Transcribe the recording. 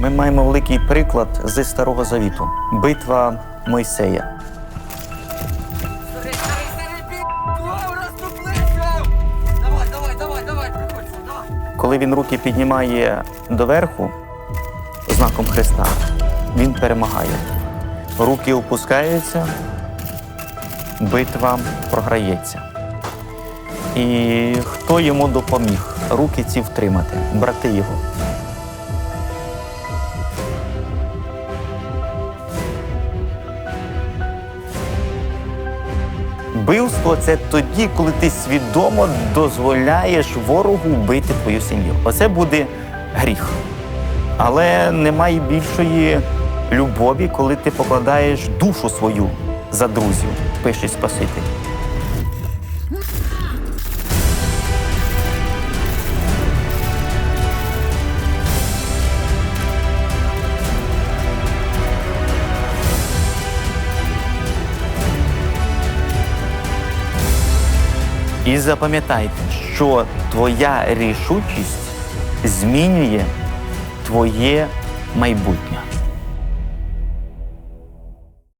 Ми маємо великий приклад зі Старого Завіту битва Мойсея. Коли він руки піднімає доверху знаком Христа, він перемагає. Руки опускаються, битва програється. І хто йому допоміг руки ці втримати? Брати його. Вбивство це тоді, коли ти свідомо дозволяєш ворогу вбити твою сім'ю. Оце буде гріх. Але немає більшої любові, коли ти покладаєш душу свою за друзів, пише Спаситель. І запам'ятайте, що твоя рішучість змінює твоє майбутнє.